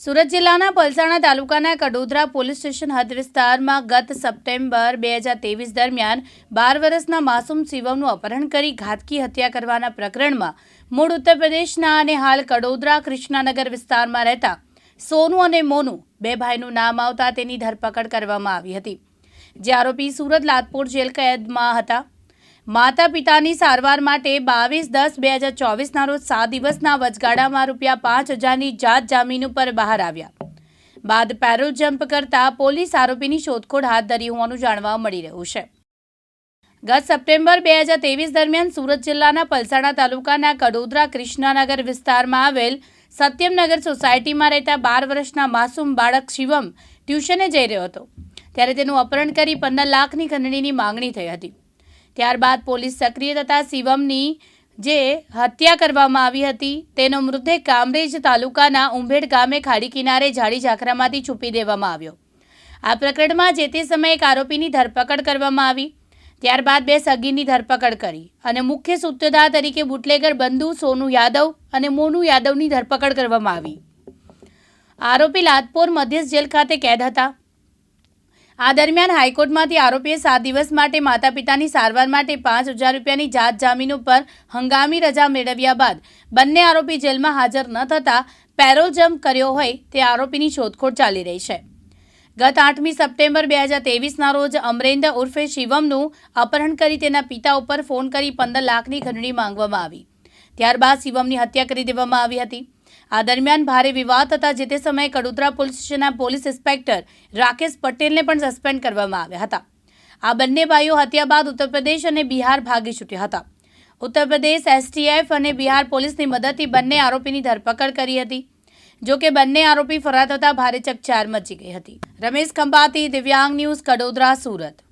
સુરત જિલ્લાના પલસાણા તાલુકાના Kadodara police station હદ વિસ્તારમાં ગત સપ્ટેમ્બર બે હજાર ત્રેવીસ દરમિયાન બાર વર્ષના માસૂમ શિવમનું અપહરણ કરી ઘાતકી હત્યા કરવાના પ્રકરણમાં મૂળ ઉત્તર પ્રદેશના અને હાલ કડોદરા કૃષ્ણાનગર વિસ્તારમાં રહેતા સોનુ અને મોનુ બે ભાઈનું નામ આવતા તેની ધરપકડ કરવામાં આવી હતી. જે આરોપી સુરત લાદપુર જેલ કેદમાં હતા. માતા પિતાની સારવાર માટે બાવીસ દસ બે હજાર ચોવીસના રોજ સાત દિવસના વચગાળામાં રૂપિયા પાંચ હજારની જાત જામીન ઉપર બહાર આવ્યા. બાદ પેરોલ જમ્પ કરતા પોલીસ આરોપીની શોધખોળ હાથ ધરી હોવાનું જાણવા મળી રહ્યું છે. ગત સપ્ટેમ્બર બે હજાર ત્રેવીસ દરમિયાન સુરત જિલ્લાના પલસાણા તાલુકાના કડોદરા કૃષ્ણનગર વિસ્તારમાં આવેલ સત્યમનગર સોસાયટીમાં રહેતા બાર વર્ષના માસૂમ બાળક શિવમ ટ્યુશને જઈ રહ્યો હતો. ત્યારે તેનું અપહરણ કરી પંદર લાખની ખંડણીની માંગણી થઈ હતી. ત્યારબાદ પોલીસ સક્રિય થતા શિવમની જે હત્યા કરવામાં આવી હતી, તેનો મૃતદેહ કામરેજ તાલુકાના ઉંભેડ ગામે ખાડી કિનારે ઝાડી ઝાખરામાંથી છૂપી દેવામાં આવ્યો. આ પ્રકરણમાં જે તે સમયે એક આરોપીની ધરપકડ કરવામાં આવી. ત્યારબાદ બે સગીરની ધરપકડ કરી અને મુખ્ય સૂત્રધાર તરીકે બુટલેગર બંધુ સોનુ યાદવ અને મોનુ યાદવની ધરપકડ કરવામાં આવી. આરોપી લાદપોર મધ્યસ્થ જેલ ખાતે કેદ હતા. આ દરમિયાન હાઈકોર્ટમાંથી આરોપીએ સાત દિવસ માટે માતા પિતાની સારવાર માટે પાંચ હજાર રૂપિયાની જાત જામીન ઉપર હંગામી રજા મેળવ્યા બાદ બંને આરોપી જેલમાં હાજર ન થતાં પેરોલ જમ્પ કર્યો હોય તે આરોપીની શોધખોળ ચાલી રહી છે. ગત આઠમી સપ્ટેમ્બર બે હજાર તેવીસના રોજ અમરેન્દ્ર ઉર્ફે શિવમનું અપહરણ કરી તેના પિતા ઉપર ફોન કરી પંદર લાખની ખંડણી માંગવામાં આવી. ત્યારબાદ શિવમની હત્યા કરી દેવામાં આવી હતી. આ દરમિયાન ભારે વિવાદ થતા જે તે સમયે કડોદરા પોલીસ સ્ટેશનના પોલીસ ઇન્સ્પેક્ટર રાકેશ પટેલને પણ સસ્પેન્ડ કરવામાં આવ્યા હતા. આ બંને ભાઈઓ હત્યા બાદ ઉત્તર પ્રદેશ અને બિહાર ભાગી છૂટ્યા હતા. ઉત્તર પ્રદેશ એસટીએફ અને બિહાર પોલીસની મદદથી બંને આરોપીની ધરપકડ કરી હતી. જો કે બંને આરોપી ફરાર થતા ભારે ચકચાર મચી ગઈ હતી. રમેશ ખંભાતી, દિવ્યાંગ ન્યૂઝ, કડોદરા, સુરત.